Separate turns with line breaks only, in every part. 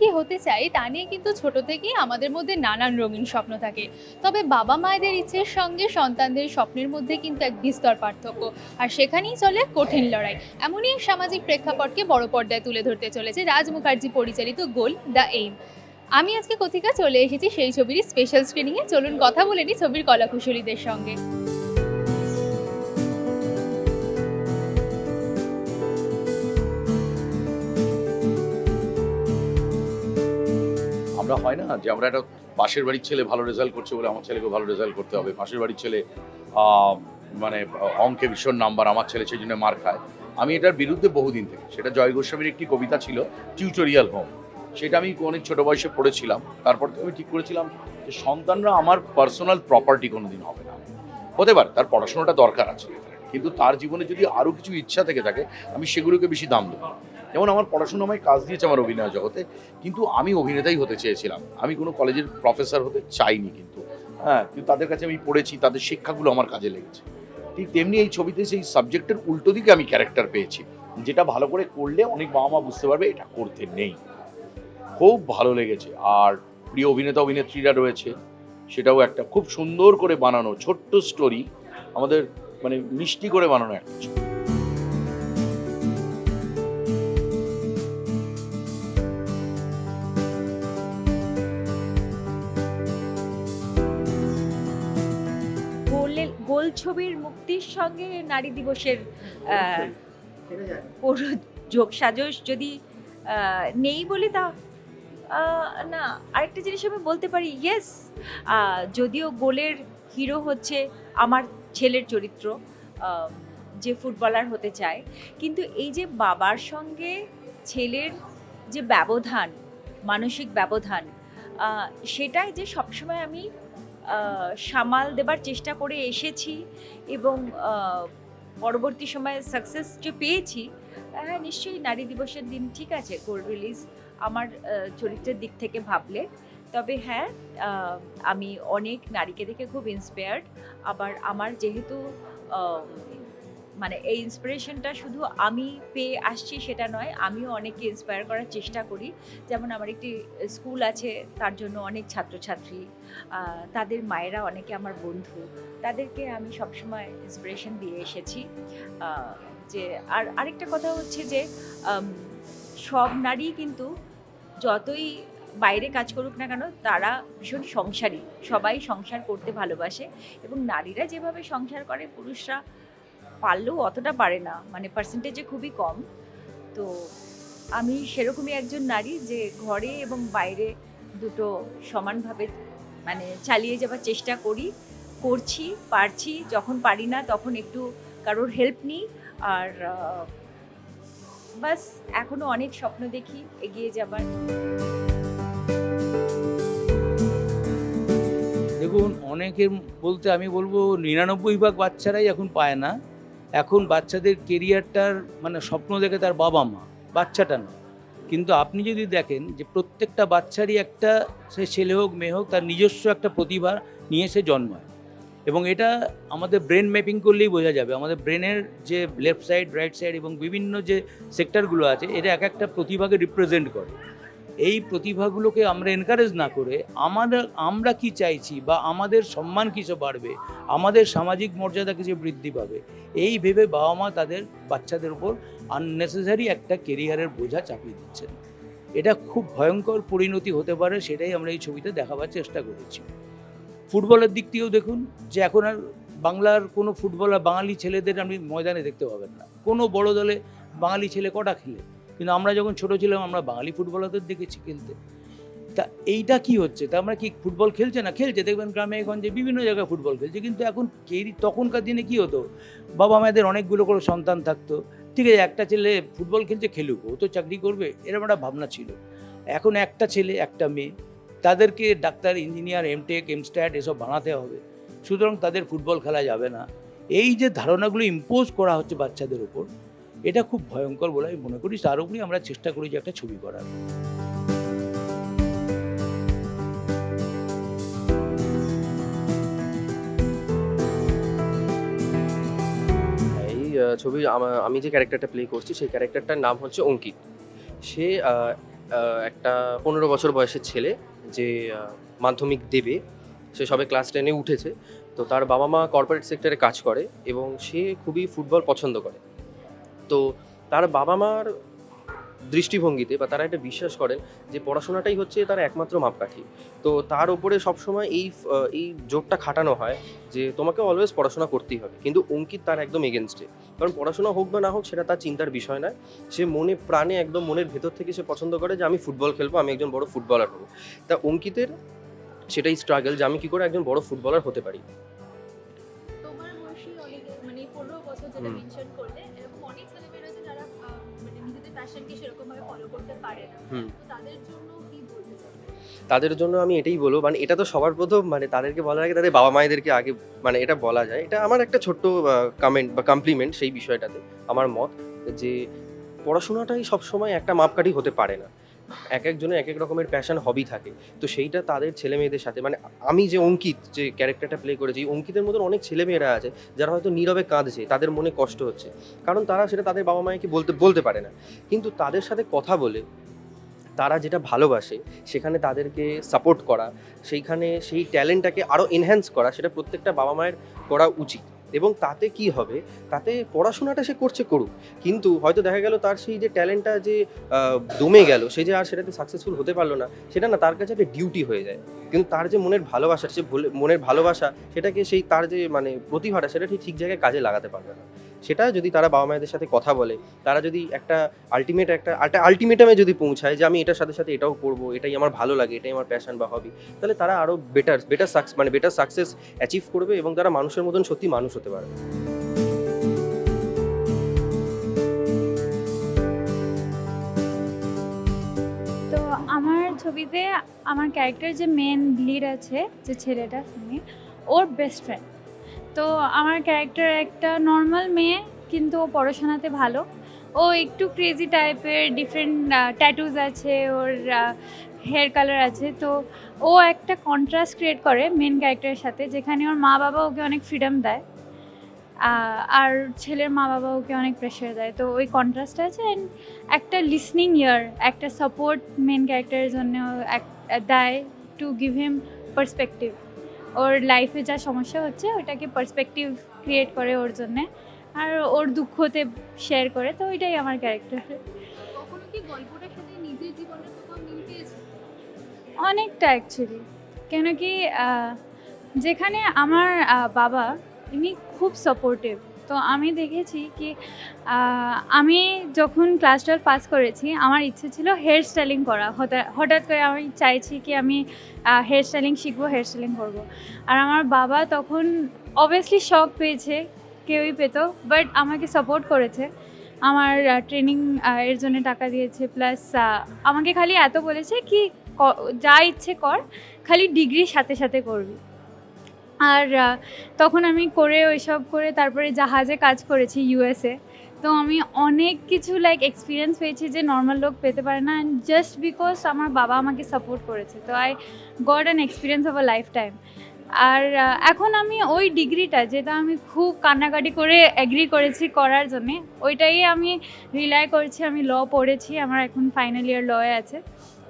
কি হতে চাই তা নিয়ে কিন্তু ছোট থেকেই আমাদের মধ্যে নানান রঙিন স্বপ্ন থাকে। তবে বাবা মায়েদের ইচ্ছের সঙ্গে সন্তানদের স্বপ্নের মধ্যে কিন্তু এক বিস্তর পার্থক্য। আর সেখানেই চলে কঠিন লড়াই। এমনই এক সামাজিক প্রেক্ষাপটকে বড় পর্দায় তুলে ধরতে চলেছে রাজ মুখার্জি পরিচালিত গোল দ্য এইম আমি আজকে কথিকা চলে এসেছি সেই ছবির স্পেশাল স্ক্রিনিংয়ে চলুন কথা বলে নিই ছবির কলাকুশলীদের সঙ্গে।
আমরা হয় না যে আমরা একটা পাশের বাড়ির ছেলে ভালো রেজাল্ট করছে বলে আমার ছেলেকে ভালো রেজাল্ট করতে হবে। পাশের বাড়ির ছেলে মানে অঙ্কে ভীষণ নাম্বার আমার ছেলে সেই জন্য মার খায়। আমি এটার বিরুদ্ধে বহুদিন থেকে, সেটা জয় গোস্বামীর একটি কবিতা ছিল টিউটোরিয়াল হোম সেটা আমি অনেক ছোট বয়সে পড়েছিলাম। তারপর থেকে আমি ঠিক করেছিলাম যে সন্তানরা আমার পার্সোনাল প্রপার্টি কোনোদিন হবে না। হতে পারে, তার পড়াশোনাটা দরকার আছে। কিন্তু তার জীবনে যদি আরও কিছু ইচ্ছা থেকে থাকে, আমি সেগুলোকে বেশি দাম দেবো যেমন আমার পড়াশোনা আমায় কাজ দিয়েছে আমার অভিনয় জগতে, কিন্তু আমি অভিনেতাই হতে চেয়েছিলাম। আমি কোনো কলেজের প্রফেসর হতে চাইনি কিন্তু। হ্যাঁ কিন্তু তাদের কাছে আমি পড়েছি, তাদের শিক্ষাগুলো আমার কাজে লেগেছে। ঠিক তেমনি এই ছবিতে সেই সাবজেক্টের উল্টো দিকে আমি ক্যারেক্টার পেয়েছি। যেটা ভালো করে করলে অনেক বাবা মা বুঝতে পারবে এটা করতে নেই। খুব ভালো লেগেছে। আর প্রিয় অভিনেতা, অভিনেত্রীরা রয়েছে, সেটাও একটা খুব সুন্দর করে বানানো ছোট্ট স্টোরি আমাদের মানে মিষ্টি করে বানানো একটা ছবি।
গোল ছবির মুক্তির সঙ্গে নারী দিবসের আহ, পুরো যোগ সাজস যদি নেই বলি তা না। আরেকটা জিনিস আমি বলতে পারি ইয়েস যদিও গোলের হিরো হচ্ছে আমার ছেলের চরিত্র যে ফুটবলার হতে চায় কিন্তু এই যে বাবার সঙ্গে ছেলের যে ব্যবধান মানসিক ব্যবধান সেটাই যে সবসময় আমি সামাল দেবার চেষ্টা করে এসেছি এবং পরবর্তী সময়ে সাকসেস যে পেয়েছি হ্যাঁ নিশ্চয়ই নারী দিবসের দিন, ঠিক আছে গোল্ড রিলিজ আমার চরিত্রের দিক থেকে ভাবলে। তবে হ্যাঁ আমি অনেক নারীকে দেখে খুব ইন্সপায়ার্ড আবার আমার যেহেতু মানে এই ইন্সপিরেশনটা শুধু আমি পেয়ে আসছি সেটা নয়, আমিও অনেককে ইন্সপায়ার করার চেষ্টা করি। যেমন আমার একটি স্কুল আছে, তার জন্য অনেক ছাত্রছাত্রী তাদের মায়েরা অনেকে আমার বন্ধু, তাদেরকে আমি সবসময় ইন্সপিরেশন দিয়ে এসেছি। যে আর আরেকটা কথা হচ্ছে যে সব নারী কিন্তু যতই বাইরে কাজ করুক না কেন, তারা ভীষণ সংসারী। সবাই সংসার করতে ভালোবাসে এবং নারীরা যেভাবে সংসার করে, পুরুষরা পারলেও অতটা পারে না। মানে পার্সেন্টেজে খুবই কম। তো আমি সেরকমই একজন নারী যে ঘরে এবং বাইরে দুটো সমানভাবে মানে চালিয়ে যাবার চেষ্টা করি, করছি, পারছি। যখন পারি না তখন একটু কারোর হেল্প নিই। আর বাস এখনও অনেক স্বপ্ন দেখি এগিয়ে যাবার।
দেখুন, অনেকের বলতে আমি বলব, নিরানব্বই ভাগ বাচ্চারাই এখন পায় না। এখন বাচ্চাদের কেরিয়ারটার মানে স্বপ্ন দেখে তার বাবা মা, বাচ্চাটা না। কিন্তু আপনি যদি দেখেন যে প্রত্যেকটা বাচ্চারই একটা সে ছেলে হোক, মেয়ে হোক, তার নিজস্ব একটা প্রতিভা নিয়ে সে জন্মায়। এবং এটা আমাদের ব্রেন ম্যাপিং করলেই বোঝা যাবে। আমাদের ব্রেনের যে লেফট সাইড রাইট সাইড এবং বিভিন্ন যে সেক্টরগুলো আছে এটা এক একটা প্রতিভাকে রিপ্রেজেন্ট করে। এই প্রতিভাগুলোকে আমরা এনকারেজ না করে আমাদের আমরা কি চাইছি বা আমাদের সম্মান কিছু বাড়বে, আমাদের সামাজিক মর্যাদা কিছু বৃদ্ধি পাবে, এই ভেবে বাবা মা তাদের বাচ্চাদের উপর আননেসেসারি একটা কেরিয়ারের বোঝা চাপিয়ে দিচ্ছেন। এটা খুব ভয়ঙ্কর পরিণতি হতে পারে, সেটাই আমরা এই ছবিতে দেখাবার চেষ্টা করেছি। ফুটবলের দিক থেকেও দেখুন, যে এখন আর বাংলার কোনো ফুটবলার, বাঙালি ছেলেদের আপনি ময়দানে দেখতে পাবেন না। কোনো বড় দলে বাঙালি ছেলে কটা খেলে? কিন্তু আমরা যখন ছোট ছিলাম, আমরা বাঙালি ফুটবলারদের দেখেছি খেলতে। তা এইটা কি হচ্ছে? তা আমরা কি ফুটবল খেলছে না খেলছে? দেখবেন গ্রামে গঞ্জে বিভিন্ন জায়গায় ফুটবল খেলছে, কিন্তু এখন কেরি, তখনকার দিনে কি হতো? বাবা মায়েদের অনেকগুলো করে সন্তান থাকতো। ঠিক আছে, একটা ছেলে ফুটবল খেলছে, খেলুক, ও তো চাকরি করবে, এরকম একটা ভাবনা ছিল। এখন একটা ছেলে, একটা মেয়ে, তাদেরকে ডাক্তার, ইঞ্জিনিয়ার এমটেক এমস্ট্যাট এসব বানাতে হবে। সুতরাং তাদের ফুটবল খেলা যাবে না। এই যে ধারণাগুলো ইম্পোজ করা হচ্ছে বাচ্চাদের উপর এটা খুব ভয়ঙ্কর বলে আমি মনে করি তার উপরেই আমরা চেষ্টা করি যে একটা ছবি করার।
আহ, আমি যে ক্যারেক্টারটা প্লে করছি সেই ক্যারেক্টারটার নাম হচ্ছে অঙ্কিত। সে
একটা পনেরো বছর বয়সের ছেলে যে মাধ্যমিক দেবে। সে সবে ক্লাস টেনে উঠেছে। তো তার বাবা মা কর্পোরেট সেক্টরে কাজ করে এবং সে খুবই ফুটবল পছন্দ করে। তো তার বাবা মার দৃষ্টিভঙ্গিতে বা তারা এটা বিশ্বাস করেন যে পড়াশোনাটাই হচ্ছে তার একমাত্র মাপকাঠি। তো তার উপরে সবসময় এই এই জোরটা খাটানো হয় যে তোমাকে অলওয়েজ পড়াশোনা করতেই হবে। কিন্তু অঙ্কিত তার একদম এগেনস্টে কারণ পড়াশোনা হোক বা না হোক সেটা তার চিন্তার বিষয় নয়। সে মনে প্রাণে একদম মনের ভেতর থেকে সে পছন্দ করে যে আমি ফুটবল খেলব, আমি একজন বড় ফুটবলার হব। তা অঙ্কিতের সেটাই স্ট্রাগল যে আমি কী করে একজন বড় ফুটবলার হতে পারি।
মানে পনেরো বছর যেটা। মেনশন করলে এরকম অনেক আছে যারা মানে নিজেদের প্যাশনকে ফলো করতে পারে না। তো তাদের জন্য কি বলতে চাও?
তাদের জন্য আমি এটাই বলব মানে এটা তো সবার প্রথম মানে তাদেরকে বলার আগে তাদের বাবা মায়েদেরকে আগে মানে এটা বলা যায়। এটা আমার একটা ছোট্ট কমেন্ট বা কমপ্লিমেন্ট সেই বিষয়টাতে আমার মত যে পড়াশোনাটাই সবসময় একটা মাপকাঠি হতে পারে না। এক একজনের এক এক রকমের প্যাশন হবি থাকে। তো সেইটা তাদের ছেলে মেয়েদের সাথে মানে আমি যে অঙ্কিত, যে ক্যারেক্টারটা প্লে করেছি, অঙ্কিতের মতন অনেক ছেলে মেয়েরা আছে, যারা হয়তো নীরবে কাঁদছে, তাদের মনে কষ্ট হচ্ছে। কারণ তারা সেটা তাদের বাবা মাকে বলতে বলতে পারে না। কিন্তু তাদের সাথে কথা বলে, তারা যেটা ভালোবাসে, সেখানে তাদেরকে সাপোর্ট করা, সেইখানে সেই ট্যালেন্টটাকে আরও এনহ্যান্স করা, সেটা প্রত্যেকটা বাবা মায়ের করা উচিত। এবং তাতে কি হবে? তাতে পড়াশোনাটা সে করছে, করুক। কিন্তু হয়তো দেখা গেল তার সেই যে ট্যালেন্টটা যে দমে গেল, সে যে আর সেটাতে সাকসেসফুল হতে পারল না, সেটা না তার কাছে একটা ডিউটি হয়ে যায়। কিন্তু তার যে মনের ভালোবাসা, সে মনের ভালোবাসা, সেটাকে সেই তার যে মানে প্রতিভাটা, সেটা ঠিক ঠিক জায়গায় কাজে লাগাতে পারবে না। সেটা যদি তারা বাবা মায়েদের সাথে কথা বলে, তারা যদি একটা আলটিমেট একটা একটা আলটিমেটামে যদি পৌঁছায় যে আমি এটার সাথে সাথে এটাও করব, এটাই আমার ভালো লাগে, এটাই আমার প্যাশন বা হবি তাহলে তারা আরও বেটার বেটার সাকস মানে বেটার সাকসেস অ্যাচিভ করবে এবং তারা মানুষের মতন সত্যি মানুষ হতে পারবে।
আমার ছবিতে আমার ক্যারেক্টার যে মেন লিড আছে, যে ছেলেটা ওর বেস্ট ফ্রেন্ড তো আমার ক্যারেক্টার একটা নর্মাল মেয়ে, কিন্তু ও পড়াশোনাতে ভালো। ও একটু ক্রেজি টাইপের ডিফারেন্ট ট্যাটুজ আছে, ওর হেয়ার কালার আছে। তো ও একটা কন্ট্রাস্ট ক্রিয়েট করে মেন ক্যারেক্টারের সাথে, যেখানে ওর মা বাবা ওকে অনেক ফ্রিডম দেয় আর ছেলের মা বাবা ওকে অনেক প্রেশার দেয়। তো ওই কন্ট্রাস্ট আছে অ্যান্ড একটা লিসনিং ইয়ার একটা সাপোর্ট মেন ক্যারেক্টারের জন্য দেয় টু গিভ হিম পার্সপেক্টিভ ওর লাইফে যা সমস্যা হচ্ছে ওটাকে পার্সপেক্টিভ ক্রিয়েট করে ওর জন্যে। আর ওর দুঃখতে শেয়ার করে তো ওইটাই আমার ক্যারেক্টার
কখনো কি গল্পটার সাথে নিজের জীবনের কোথাও মিল পেয়েছে?
অনেকটা অ্যাকচুয়ালি কেন কি যেখানে আমার বাবা ইনি খুব সাপোর্টিভ তো আমি দেখেছি কি আমি যখন ক্লাস টুয়েলভ পাস করেছি, আমার ইচ্ছে ছিল হেয়ার স্টাইলিং করা। হঠাৎ করে আমি চাইছি কি আমি হেয়ার স্টাইলিং শিখব হেয়ার স্টাইলিং করব। আর আমার বাবা তখন অবভিয়াসলি শখ পেয়েছে, কেউই পেতো বাট আমাকে সাপোর্ট করেছে। আমার ট্রেনিং এর জন্য টাকা দিয়েছে প্লাস আমাকে খালি এত বলেছে ক- যা ইচ্ছে কর, খালি ডিগ্রির সাথে সাথে করবি। আর তখন আমি করে ওইসব করে তারপরে জাহাজে কাজ করেছি ইউএসএ তো আমি অনেক কিছু লাইক এক্সপিরিয়েন্স পেয়েছি যে নর্মাল লোক পেতে পারে না অ্যান্ড জাস্ট বিকজ আমার বাবা আমাকে সাপোর্ট করেছে। তো I got an experience of a lifetime আর এখন আমি ওই ডিগ্রিটা যেটা আমি খুব কান্নাকাটি করে অ্যাগ্রি করেছি করার জন্যে, ওইটাই আমি রিলাই করছি, আমি ল পড়েছি, আমার এখন ফাইনাল ইয়ার লয়ে আছে।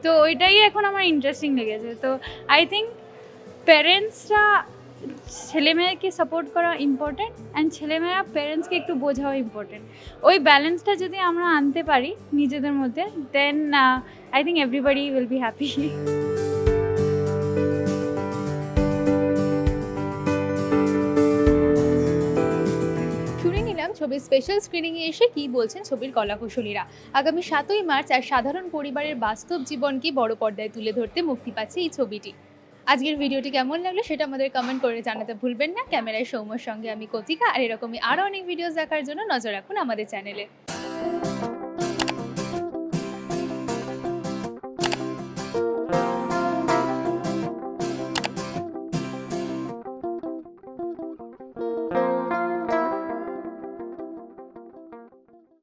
তো ওইটাই এখন আমার ইন্টারেস্টিং লেগেছে। তো আই থিঙ্ক প্যারেন্টসরা ছেলেমেয়েকে সাপোর্ট করা ইম্পর্ট্যান্ট অ্যান্ড ছেলেমেয়েরা প্যারেন্টসকে একটু বোঝাও ইম্পর্ট্যান্ট ওই ব্যালেন্সটা যদি আমরা আনতে পারি নিজেদের মধ্যে then I think everybody will be happy
ছবির স্পেশাল স্ক্রিনিংয়ে এসে কি বলছেন ছবির কলাকুশলীরা। আগামী সাতই মার্চ এক সাধারণ পরিবারের বাস্তব জীবনকে বড় পর্দায় তুলে ধরতে মুক্তি পাচ্ছে এই ছবিটি। আজকের ভিডিওটি কেমন লাগল সেটা আমাদের কমেন্ট করে জানাতে ভুলবেন না। ক্যামেরায় সৌম্যর সঙ্গে আমি কতিকা, আর এরকমই আরও অনেক ভিডিওস দেখার জন্য নজর রাখুন আমাদের চ্যানেলে